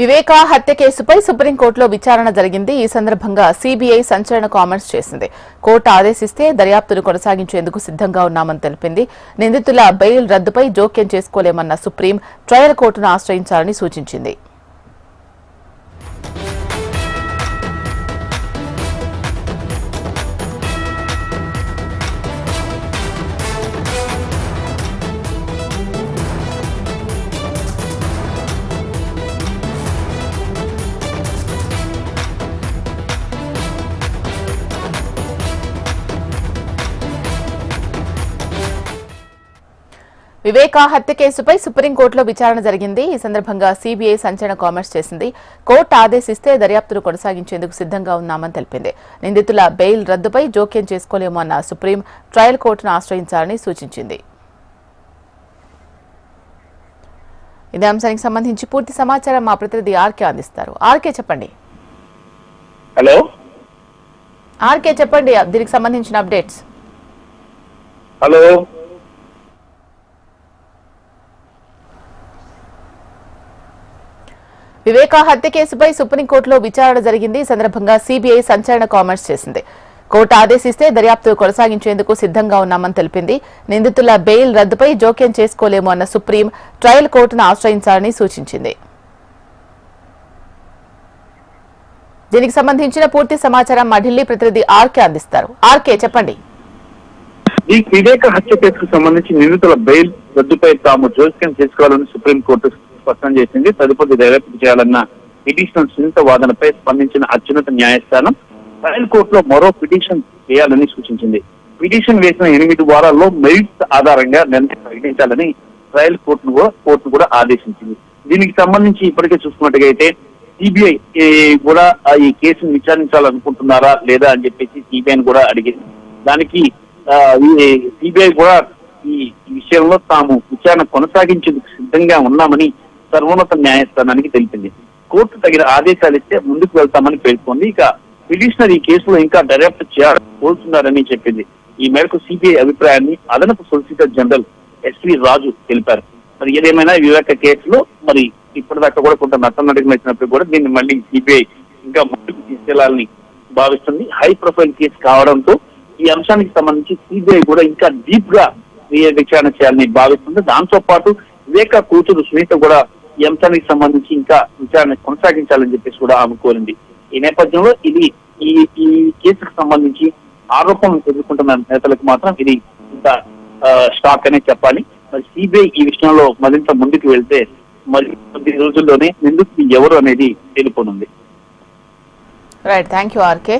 వివేక హత్య కేసుపై సుప్రీంకోర్టులో విచారణ జరిగింది. ఈ సందర్భంగా సీబీఐ సంచలన కామెంట్స్ చేసింది. కోర్టు ఆదేశిస్తే దర్యాప్తును కొనసాగించేందుకు సిద్ధంగా ఉన్నామని తెలిపింది. నిందితుల బెయిల్ రద్దుపై జోక్యం చేసుకోలేమన్న సుప్రీం ట్రయల్ కోర్టును ఆశ్రయించాలని సూచించింది. వివేక హత్య కేసుపై సుప్రీంకోర్టులో విచారణ జరిగింది. ఈ సందర్భంగా సీబీఐ సంచలన కామెంట్స్ చేసింది. కోర్టు ఆదేశిస్తే దర్యాప్తును కొనసాగించేందుకు సిద్ధంగా ఉన్నామని తెలిపింది. నిందితుల బెయిల్ రద్దుపై జోక్యం చేసుకోలేము అన్న సుప్రీం ట్రయల్ కోర్టును ఆశ్రయించాలని సూచించింది. ఇదే అంశానికి సంబంధించి పూర్తి సమాచారం మా ప్రతినిధి ఆర్కే అందిస్తారు. ఆర్కే చెప్పండి. హలో? ఆర్కే చెప్పండి. దీనికి సంబంధించిన అప్డేట్స్. హలో? వివేకా హత్య కేసుపై సుప్రీంకోర్టులో విచారణ జరిగింది. ఈ సందర్భంగా సీబీఐ సంచలన కామెంట్స్ చేసింది. కోర్టు ఆదేశిస్తే దర్యాప్తు కొనసాగించేందుకు సిద్ధంగా ఉన్నామని తెలిపింది. నిందితుల బెయిల్ రద్దుపై జోక్యం చేసుకోలేము అన్న సుప్రీం ట్రయల్ కోర్టును ఆశ్రయించాలని సూచించింది. దీనికి సంబంధించిన పూర్తి సమాచారం మా ఢిల్లీ ప్రతినిధి ఆర్కే అందిస్తారు. ఆర్కే చెప్పండి. ఈ వివేక హత్య కేసుకు సంబంధించి నిందితుల బెయిల్ రద్దుపై తాము జోక్యం చేసుకోవాలని సుప్రీంకోర్టు స్పష్టం చేసింది. తదుపరి దర్యాప్తు చేయాలన్న పిటిషన్ సునీత వాదనపై స్పందించిన అత్యున్నత న్యాయస్థానం ట్రయల్ కోర్టులో మరో పిటిషన్ చేయాలని సూచించింది. పిటిషన్ వేసిన ఎనిమిది వారాల్లో మెరిట్స్ ఆధారంగా నిర్ణయం ప్రకటించాలని ట్రయల్ కోర్టును కూడా కోర్టు కూడా ఆదేశించింది. దీనికి సంబంధించి ఇప్పటికే చూసుకున్నట్టుగా అయితే సిబిఐ కూడా ఈ కేసును విచారించాలనుకుంటున్నారా లేదా అని చెప్పేసి సిబిఐని కూడా అడిగింది. దానికి సిబిఐ కూడా ఈ ఈ విషయంలో తాము విచారణ కొనసాగించేందుకు సిద్ధంగా ఉన్నామని సర్వోన్నత న్యాయస్థానానికి తెలిపింది. కోర్టు తగిన ఆదేశాలు ఇస్తే ముందుకు వెళ్తామని పేర్కొంది. ఇక పిటిషనర్ ఈ కేసులో ఇంకా దర్యాప్తు చేయాలని కోరుతున్నారని చెప్పింది. ఈ మేరకు సిబిఐ అభిప్రాయాన్ని అదనపు సొలిసిటర్ జనరల్ ఎస్వి రాజు తెలిపారు. మరి ఏదేమైనా వివేక కేసులో మరి ఇప్పటిదాకా కూడా కొంత నష్టం నడిగినప్పుడు కూడా దీన్ని మళ్ళీ సిబిఐ ఇంకా ముందుకు తీసుకెళ్ళాలని భావిస్తుంది. హై ప్రొఫైల్ కేసు కావడంతో ఈ అంశానికి సంబంధించి సిబిఐ కూడా ఇంకా డీప్గా విచారణ చేయాలని భావిస్తుంది. దాంతో పాటు వివేక కూతురు సునీత కూడా ఈ అంశానికి సంబంధించి ఇంకా విచారణ కొనసాగించాలని చెప్పేసి కూడా ఆమె కోరింది. ఈ నేపథ్యంలో ఇది ఈ ఈ కేసుకు సంబంధించి ఆరోపణలు ఎదుర్కొంటున్న నేతలకు మాత్రం ఇది ఇంత ఆ, షాక్ అనే చెప్పాలి. మరి సిబిఐ ఈ విషయంలో మరింత ముందుకు వెళ్తే మరి కొద్ది రోజుల్లోనే నిందితులు ఎవరు అనేది తెలుపనుంది రైట్ థ్యాంక్ యూ ఆర్కే